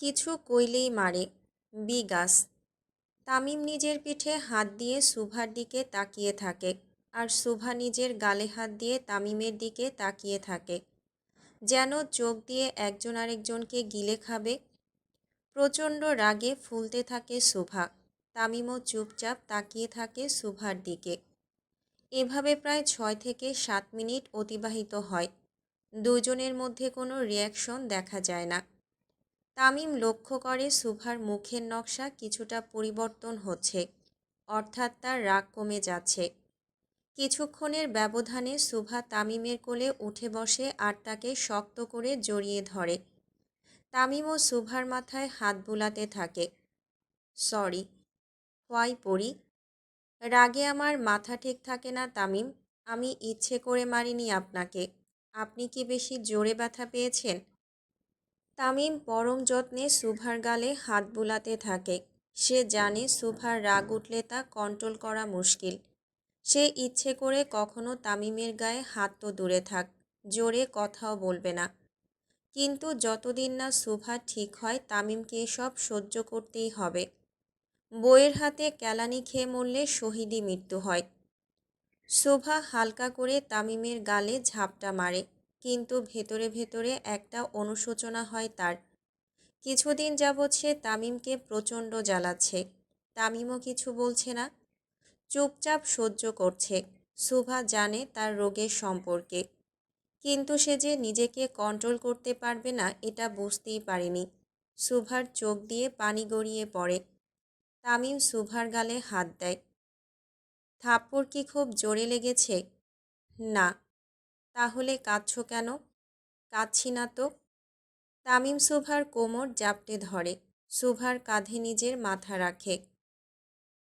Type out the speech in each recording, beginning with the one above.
কিছু কইলেই মারে। বিগাস তামিম নিজের পিঠে হাত দিয়ে সুভার দিকে তাকিয়ে থাকে আর সুভা নিজের গালে হাত দিয়ে তামিমের দিকে তাকিয়ে থাকে। যেন চোখ দিয়ে একজন আরেকজনকে গিলে খাবে। প্রচণ্ড রাগে ফুলতে থাকে সুভা। তামিমও চুপচাপ তাকিয়ে থাকে সুভার দিকে। এভাবে প্রায় ছয় থেকে সাত মিনিট অতিবাহিত হয়। দুজনের মধ্যে কোনো রিয়াকশন দেখা যায় না। তামিম লক্ষ্য করে সুভার মুখের নকশা কিছুটা পরিবর্তন হচ্ছে, অর্থাৎ তার রাগ কমে যাচ্ছে। কিছুক্ষণের ব্যবধানে সুভা তামিমের কোলে উঠে বসে আর তাকে শক্ত করে জড়িয়ে ধরে। তামিম ও সুভার মাথায় হাত বুলাতে থাকে। সরি, হোয়াই পড়ি রাগে আমার মাথা ঠিক থাকে না তামিম। আমি ইচ্ছে করে মারিনি আপনাকে। আপনি কি বেশি জোরে ব্যথা পেয়েছেন? তামিম পরম যত্নে সুভার গালে হাত বুলাতে থাকে। সে জানে সুভার রাগ উঠলে তা কন্ট্রোল করা মুশকিল। সে ইচ্ছে করে কখনো তামিমের গায়ে হাত তো দূরে থাক, জোরে কথাও বলবে না। কিন্তু যতদিন না সুভা ঠিক হয়, তামিমকে সব সহ্য করতেই হবে। বইয়ের হাতে ক্যালানি খেয়ে মরলে শহীদই মৃত্যু হয়। শোভা হালকা করে তামিমের গালে ঝাপটা মারে। কিন্তু ভেতরে ভেতরে একটা অনুশোচনা হয় তার। কিছুদিন যাবৎ সে তামিমকে প্রচণ্ড জ্বালাচ্ছে। তামিমও কিছু বলছে না। চুপচাপ সহ্য করছে। সুভা জানে তার রোগের সম্পর্কে। কিন্তু সে যে নিজেকে কন্ট্রোল করতে পারবে না, এটা বুঝতেই পারেনি। সুভার চোখ দিয়ে পানি গড়িয়ে পড়ে। তামিম সুভার গালে হাত দেয়। থাপ্পড় কি খুব জোরে লেগেছে? না। তাহলে কাঁদছ কেন? কাঁদছি না তো। তামিম সুভার কোমর জাপটে ধরে, সুভার কাঁধে নিজের মাথা রাখে।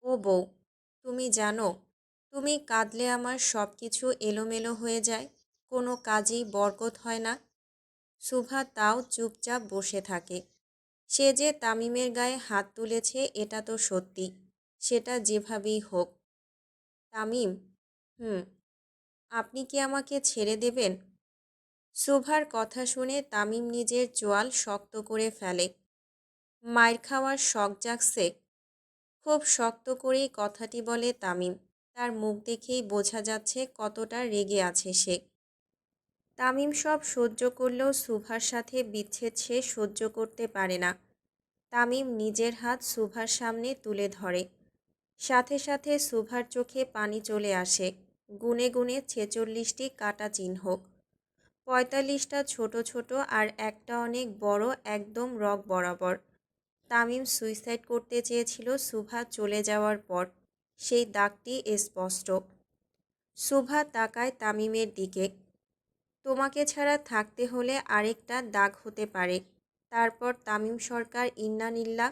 ও বউ, তুমি জানো, তুমি কাঁদলে আমার সব কিছু এলোমেলো হয়ে যায়, কোনো কাজেই বরকত হয় না। সুভা তাও চুপচাপ বসে থাকে। সে যে তামিমের গায়ে হাত তুলেছে, এটা তো সত্যি, সেটা যেভাবেই হোক। তামিম, হুম আপনি কি আমাকে ছেড়ে দেবেন? সুভার কথা শুনে তামিম নিজের চোয়াল শক্ত করে ফেলে। মায়ের খাওয়ার শখ জাগছে। খুব শক্ত করেই কথাটি বলে তামিম। তার মুখ দেখেই বোঝা যাচ্ছে কতটা রেগে আছে সে। তামিম সব সহ্য করলেও সুভার সাথে বিচ্ছেদ সে সহ্য করতে পারে না। তামিম নিজের হাত সুভার সামনে তুলে ধরে। সাথে সাথে সুভার চোখে পানি চলে আসে। গুনে গুনে ছেচল্লিশটি কাটা চিহ্ন। পঁয়তাল্লিশটা ছোট ছোট আর একটা অনেক বড় একদম রক বরাবর। তামিম সুইসাইড করতে চেয়েছিল সুভা চলে যাওয়ার পর। সেই দাগটি স্পষ্ট। সুভা তাকায় তামিমের দিকে। তোমাকে ছাড়া থাকতে হলে আরেকটা দাগ হতে পারে। তারপর তামিম সরকার ইন্নানিল্লা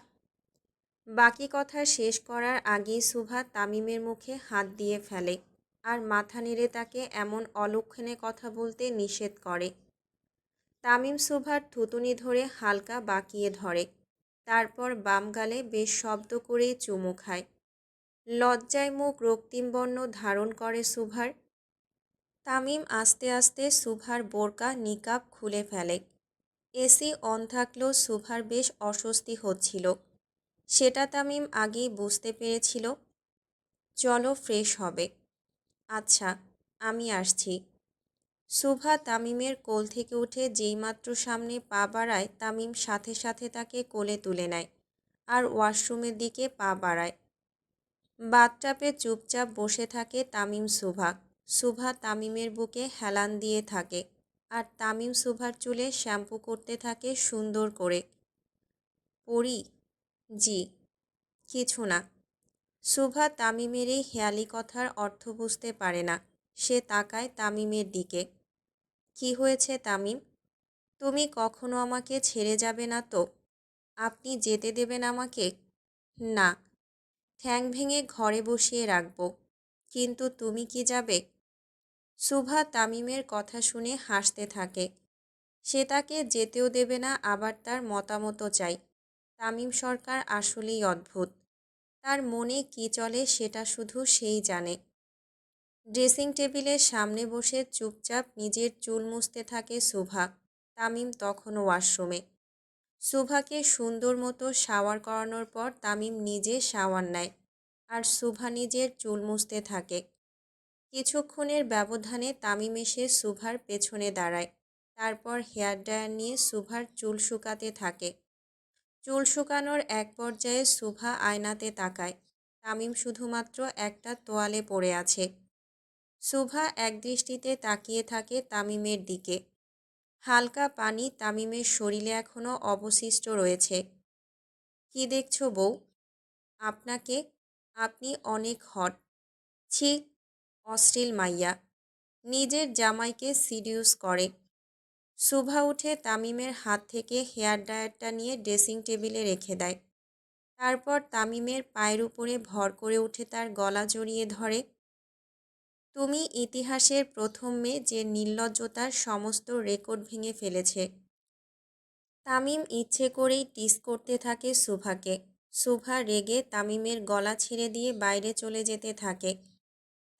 বাকি কথা শেষ করার আগেই সুভা তামিমের মুখে হাত দিয়ে ফেলে। আর মাথা নেড়ে তাকে এমন অলক্ষণে কথা বলতে নিষেধ করে। তামিম সুভার থুতুনি ধরে হালকা বাঁকিয়ে ধরে, তারপর বাম গালে বেশ শব্দ করেই চুমু খায়। লজ্জায় মুখ রক্তিম বর্ণ ধারণ করে সুভার। তামিম আস্তে আস্তে সুভার বোরকা, নিকাব খুলে ফেলে। এসি অন থাকলেও সুভার বেশ অস্বস্তি হচ্ছিল। সেটা তামিম আগেই বুঝতে পেরেছিল। চলো ফ্রেশ হবে। আচ্ছা আমি আসছি। সুভা তামিমের কোল থেকে উঠে যেইমাত্র সামনে পা বাড়ায়, তামিম সাথে সাথে তাকে কোলে তুলে নেয় আর ওয়াশরুমের দিকে পা বাড়ায়। বাথটাপে চুপচাপ বসে থাকে তামিম সুভা। সুভা তামিমের বুকে হেলান দিয়ে থাকে আর তামিম সুভার চুলে শ্যাম্পু করতে থাকে সুন্দর করে। পড়ি জি, কিছু না। সুভা তামিমের এই হেয়ালি কথার অর্থ বুঝতে পারে না। সে তাকায় তামিমের দিকে। কি হয়েছে তামিম? তুমি কখনো আমাকে ছেড়ে যাবে না তো? আপনি যেতে দেবেন আমাকে? না। ঠ্যাং ভেঙে ঘরে বসিয়ে রাখব। কিন্তু তুমি কি যাবে? সুভা তামিমের কথা শুনে হাসতে থাকে। সে তাকে যেতেও দেবে না, আবার তার মতামতও চাই। তামিম সরকার আসলেই অদ্ভুত। তার মনে কি চলে সেটা শুধু সেই জানে। ড্রেসিং টেবিলের সামনে বসে চুপচাপ নিজের চুল মুছতে থাকে সুভা, তামিম তখনও ওয়াশরুমে। সুভাকে সুন্দর মতো শাওয়ার করানোর পর তামিম নিজে শাওয়ার নেয় আর সুভা নিজের চুল মুছতে থাকে। কিছুক্ষণের ব্যবধানে তামিম এসে সুভার পেছনে দাঁড়ায়, তারপর হেয়ার ড্রায়ার নিয়ে সুভার চুল শুকাতে থাকে। চুল শুকানোর এক পর্যায়ে সুভা আয়নাতে তাকায়। তামিম শুধুমাত্র একটা তোয়ালে পড়ে আছে। সুভা একদৃষ্টিতে তাকিয়ে থাকে তামিমের দিকে। হালকা পানি তামিমের শরীরে এখনও অবশিষ্ট রয়েছে। কি দেখছ বউ? আপনাকে? আপনি অনেক হট। ছি, অশ্লীল মাইয়া। নিজের জামাইকে সিডিউস করে। সুভা উঠে তামিমের হাত থেকে হেয়ার ড্রায়ারটা নিয়ে ড্রেসিং টেবিলে রেখে দেয়। তারপর তামিমের পায়ের উপরে ভর করে উঠে তার গলা জড়িয়ে ধরে, তুমি ইতিহাসের প্রথম মেয়ে যে নির্লজ্জতার সমস্ত রেকর্ড ভেঙে ফেলেছে। তামিম ইচ্ছে করেই টিস করতে থাকে সুভাকে। সুভা রেগে তামিমের গলা ছেড়ে দিয়ে বাইরে চলে যেতে থাকে।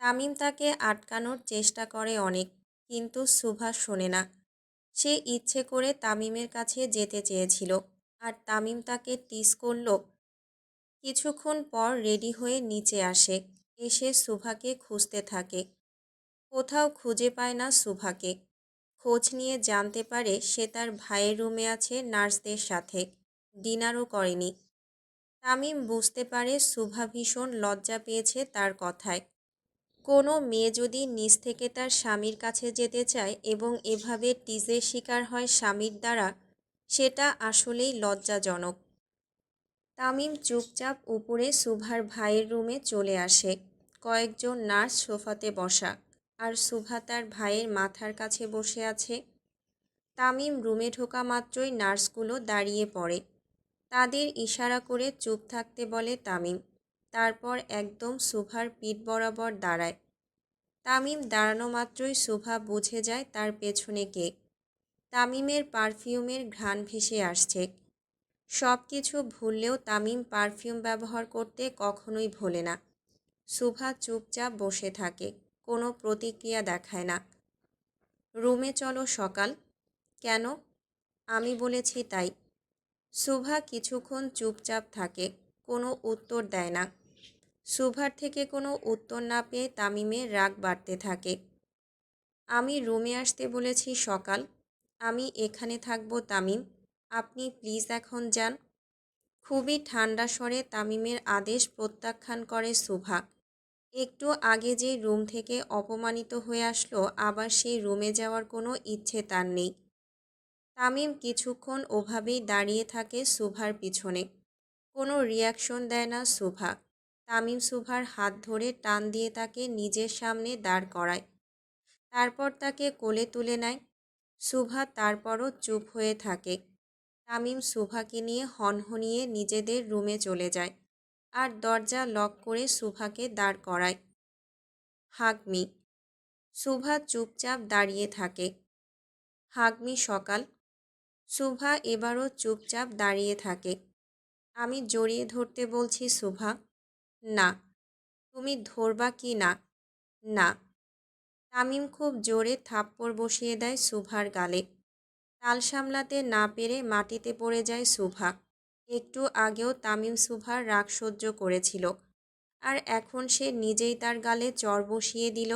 তামিম তাকে আটকানোর চেষ্টা করে অনেক, কিন্তু সুভা শোনে না। সে ইচ্ছে করে তামিমের কাছে যেতে চেয়েছিল আর তামিম তাকে টিস করল। কিছুক্ষণ পর রেডি হয়ে নিচে আসে। এসে সুভাকে খুঁজতে থাকে। কোথাও খুঁজে পায় না সুভাকে। খোঁজ নিয়ে জানতে পারে সে তার ভাইয়ের রুমে আছে নার্সদের সাথে। ডিনারও করেনি। তামিম বুঝতে পারে সুভা ভীষণ লজ্জা পেয়েছে তার কথায়। কোনো মেয়ে যদি নিজ থেকে তার স্বামীর কাছে যেতে চায় এবং এভাবে টিজের শিকার হয় স্বামীর দ্বারা, সেটা আসলেই লজ্জাজনক। তামিম চুপচাপ উপরে সুভার ভাইয়ের রুমে চলে আসে। কয়েকজন নার্স সোফাতে বসা, আর সুভা তার ভাইয়ের মাথার কাছে বসে আছে। তামিম রুমে ঢোকা মাত্রই নার্সগুলো দাঁড়িয়ে পড়ে। তাদের ইশারা করে চুপ থাকতে বলে তামিম। তারপর একদম সুভার পিঠ বরাবর দাঁড়ায়। তামিম দাঁড়ানো মাত্রই সুভা বুঝে যায় তার পেছনে কে। তামিমের পারফিউমের ঘ্রাণ ভেসে আসছে। সব কিছু ভুললেও তামিম পারফিউম ব্যবহার করতে কখনোই ভোলে না। সুভা চুপচাপ বসে থাকে, কোনো প্রতিক্রিয়া দেখায় না। রুমে চলো সকাল? কেন? আমি বলেছি তাই। সুভা কিছুক্ষণ চুপচাপ থাকে, কোনো উত্তর দেয় না। সুভার থেকে কোনো উত্তর না পেয়ে তামিমের রাগ বাড়তে থাকে। আমি রুমে আসতে বলেছি সকাল। আমি এখানে থাকব তামিম। আপনি প্লিজ এখন যান। খুবই ঠান্ডা স্বরে তামিমের আদেশ প্রত্যাখ্যান করে সুভা। একটু আগে যে রুম থেকে অপমানিত হয়ে আসলো, আবার সেই রুমে যাওয়ার কোনো ইচ্ছে তার নেই। তামিম কিছুক্ষণ ওভাবেই দাঁড়িয়ে থাকে সুভার পিছনে। কোনো রিয়াকশন দেয় না সুভা। তামিম সুভার হাত ধরে টান দিয়ে তাকে নিজের সামনে দাঁড় করায়। তারপর তাকে কোলে তুলে নেয়। সুভা তারপরও চুপ হয়ে থাকে। তামিম সুভাকে নিয়ে হনহনিয়ে নিজেদের রুমে চলে যায় আর দরজা লক করে সুভাকে দাঁড় করায়। হাগমি। সুভা চুপচাপ দাঁড়িয়ে থাকে। হাগমি সকাল। সুভা এবারও চুপচাপ দাঁড়িয়ে থাকে। আমি জড়িয়ে ধরতে বলছি সুভা। না, তুমি ধরবা কি না? না। তামিম খুব জোরে থাপ্পড় বসিয়ে দেয় সুভার গালে। তাল সামলাতে না পেরে মাটিতে পড়ে যায় সুভা। একটু আগেও তামিম সুভার রাগ সহ্য করেছিল। আর এখন সে নিজেই তার গালে চর বসিয়ে দিল।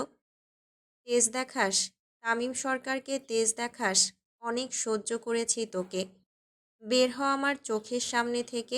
তেজ দেখাস, তামিম সরকারকে তেজ দেখাস, অনেক সহ্য করেছি তোকে। বের হ আমার চোখের সামনে থেকে।